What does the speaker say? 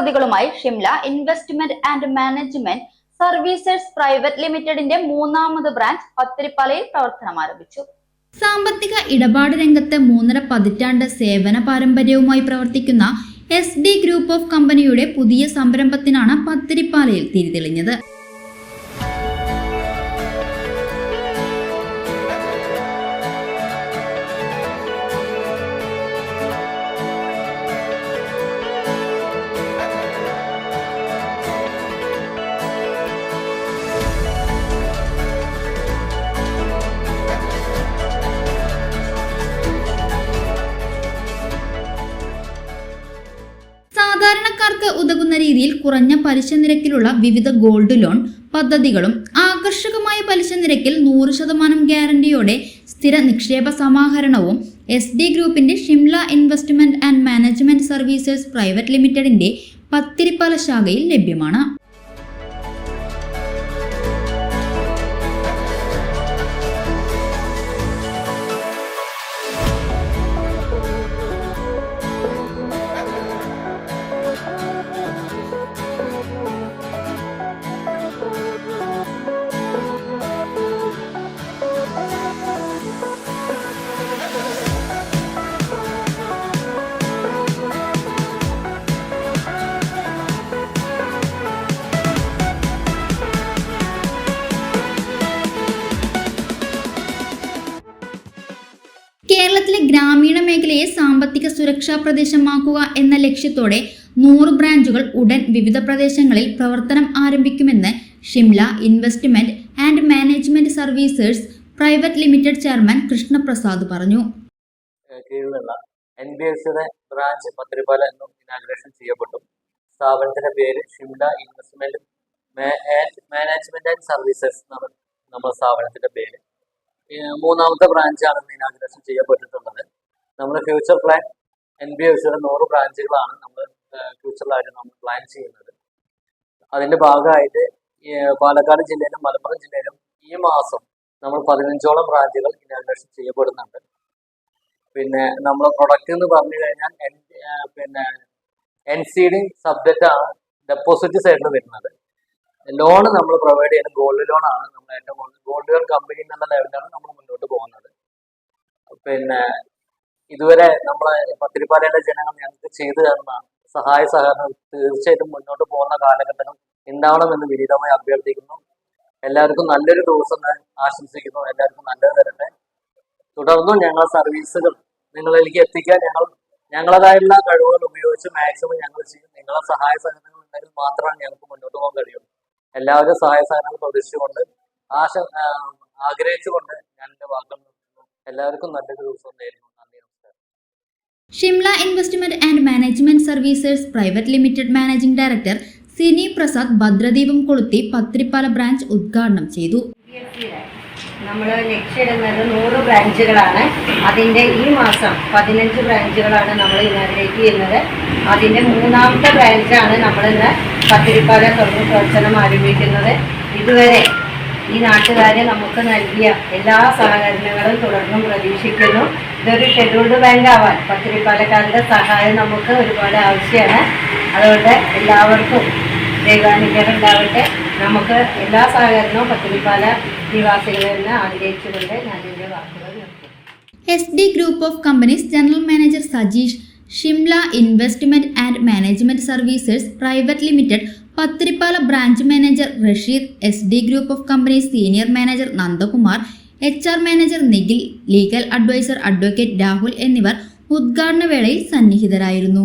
പദ്ധതികളുമായി Shimla investment and management services private ലിമിറ്റഡിന്റെ മൂന്നാമത് branch പത്തിരിപ്പാലയിൽ പ്രവർത്തനം ആരംഭിച്ചു. സാമ്പത്തിക ഇടപാട് രംഗത്ത് മൂന്നര പതിറ്റാണ്ട് സേവന പാരമ്പര്യവുമായി പ്രവർത്തിക്കുന്ന എസ് ഡി ഗ്രൂപ്പ് ഓഫ് കമ്പനിയുടെ പുതിയ സംരംഭത്തിനാണ് പത്തിരിപ്പാലയിൽ തിരിതെളിഞ്ഞത്. സാധാരണക്കാർക്ക് ഉതകുന്ന രീതിയിൽ കുറഞ്ഞ പലിശ നിരക്കിലുള്ള വിവിധ ഗോൾഡ് ലോൺ പദ്ധതികളും ആകർഷകമായ പലിശ നിരക്കിൽ നൂറ് ശതമാനം ഗ്യാരണ്ടിയോടെ സ്ഥിര നിക്ഷേപ സമാഹരണവും എസ് ഡി ഗ്രൂപ്പിന്റെ Shimla investment and management services private ലിമിറ്റഡിന്റെ പത്തിരിപ്പാല ശാഖയിൽ ലഭ്യമാണ്. ഗ്രാമീണ മേഖലയെ സാമ്പത്തിക സുരക്ഷാ പ്രദേശമാക്കുക എന്ന ലക്ഷ്യത്തോടെ നൂറ് ബ്രാഞ്ചുകൾ ഉടൻ വിവിധ പ്രദേശങ്ങളിൽ പ്രവർത്തനം ആരംഭിക്കുമെന്ന് Shimla investment and management services private limited chairman Krishnaprasad പറഞ്ഞു. കീഴിലുള്ള എൻ ബ്രാഞ്ച് പത്തിരിപ്പാല എന്നും ഇനാഗ്രേഷൻ ചെയ്യപ്പെട്ടു. സ്ഥാപനത്തിന്റെ പേര് Shimla investment and management and services എന്നാണ് നമ്മുടെ സ്ഥാപനത്തിന്റെ പേര്. മൂന്നാമത്തെ ബ്രാഞ്ചാണ് ഇന്ന് ഇനാഗ്രേഷൻ ചെയ്യപ്പെട്ടിട്ടുള്ളത്. നമ്മൾ ഫ്യൂച്ചർ പ്ലാൻ എൻ ബി സിയുടെ നൂറ് ബ്രാഞ്ചുകളാണ് നമ്മൾ ഫ്യൂച്ചറിലായിട്ട് നമ്മൾ പ്ലാൻ ചെയ്യുന്നത്. അതിന്റെ ഭാഗമായിട്ട് പാലക്കാട് ജില്ലയിലും മലപ്പുറം ജില്ലയിലും ഈ മാസം നമ്മൾ പതിനഞ്ചോളം ബ്രാഞ്ചുകൾ ഇനാഗ്രേഷൻ ചെയ്യപ്പെടുന്നുണ്ട്. പിന്നെ നമ്മൾ പ്രൊഡക്റ്റ് എന്ന് പറഞ്ഞു കഴിഞ്ഞാൽ എൻ- പിന്നെ എൻ സി ഡി സബ്ജക്റ്റ് ആണ് ഡെപ്പോസിറ്റ് സൈഡിൽ വരുന്നത്. ലോൺ നമ്മൾ പ്രൊവൈഡ് ചെയ്യുന്ന ഗോൾഡ് ലോൺ ആണ്. നമ്മൾ ഏറ്റവും ഗോൾഡ് ലോൺ കമ്പനി എന്നുള്ള ലെവലിലാണ് നമ്മൾ മുന്നോട്ട് പോകുന്നത്. പിന്നെ ഇതുവരെ നമ്മളെ പത്തിരിപ്പാലയിലെ ജനങ്ങൾ ഞങ്ങൾക്ക് ചെയ്തു തന്ന സഹായ സഹകരണം തീർച്ചയായിട്ടും മുന്നോട്ട് പോകുന്ന കാലഘട്ടങ്ങൾ ഉണ്ടാവണമെന്ന് വിനീതമായി അഭ്യർത്ഥിക്കുന്നു. എല്ലാവർക്കും നല്ലൊരു ദിവസം ഞാൻ ആശംസിക്കുന്നു. എല്ലാവർക്കും നല്ലത് തരട്ടെ തുടർന്നും ഞങ്ങൾ സർവീസുകൾ നിങ്ങളിലേക്ക് എത്തിക്കാൻ ഞങ്ങൾ ഞങ്ങളതായുള്ള കഴിവുകൾ ഉപയോഗിച്ച് മാക്സിമം ഞങ്ങൾ ചെയ്യും. നിങ്ങളെ സഹായ സഹകരണങ്ങൾ ഉണ്ടെങ്കിൽ മാത്രമാണ് ഞങ്ങൾക്ക് മുന്നോട്ട് പോകാൻ കഴിയുള്ളൂ. എല്ലാവരും സഹായ സഹകരണങ്ങൾ പ്രതീക്ഷിച്ചുകൊണ്ട് ആശ ആഗ്രഹിച്ചുകൊണ്ട് ഞാൻ എന്റെ വാക്കുകൾ എല്ലാവർക്കും നല്ലൊരു ദിവസം നേരുന്നു. Shimla investment and management services private limited managing director Sini Prasad ഭദ്രദീപം കൊളുത്തി പത്രിപ്പാല ബ്രാഞ്ച് ഉദ്ഘാടനം ചെയ്തു. നമ്മൾ ലക്ഷ്യമിടുന്നത് നൂറ് ബ്രാഞ്ചുകളാണ് അതിന്റെ ഈ മാസം പതിനഞ്ച് ബ്രാഞ്ചുകളാണ് നമ്മൾ ഇനാഗ്രേറ്റ് ചെയ്യുന്നത്. അതിന്റെ മൂന്നാമത്തെ ബ്രാഞ്ചാണ് നമ്മളിന്ന് പത്തിരിപ്പാല തുറന്ന് പ്രവർത്തനം ആരംഭിക്കുന്നത്. ഇതുവരെ ഈ നാട്ടുകാരെ നമുക്ക് നൽകിയ എല്ലാ സഹകരണങ്ങളും തുടർന്നും പ്രതീക്ഷിക്കുന്നു. ഇതൊരു ഷെഡ്യൂൾഡ് ബാങ്ക് ആവാൻ പത്തിരിപ്പാലക്കാരുടെ സഹായം നമുക്ക് ഒരുപാട് ആവശ്യമാണ്. അതുകൊണ്ട് എല്ലാവർക്കും ദൈവാനുഗ്രഹം ഉണ്ടാവട്ടെ നമുക്ക് എല്ലാ സഹകരണവും പത്തിരിപ്പാല നിവാസികളിൽ നിന്ന് ആഗ്രഹിച്ചുകൊണ്ട് ഞാൻ എന്റെ വാക്കുകൾ S D group of companies general manager Sajeesh Shimla investment and management services private limited Pathirippala branch manager Rasheed S D group of company senior manager Nandakumar H R manager Nikhil legal advisor advocate Rahul എന്നിവർ ഉദ്ഘാടന വേളയിൽ സന്നിഹിതരായിരുന്നു.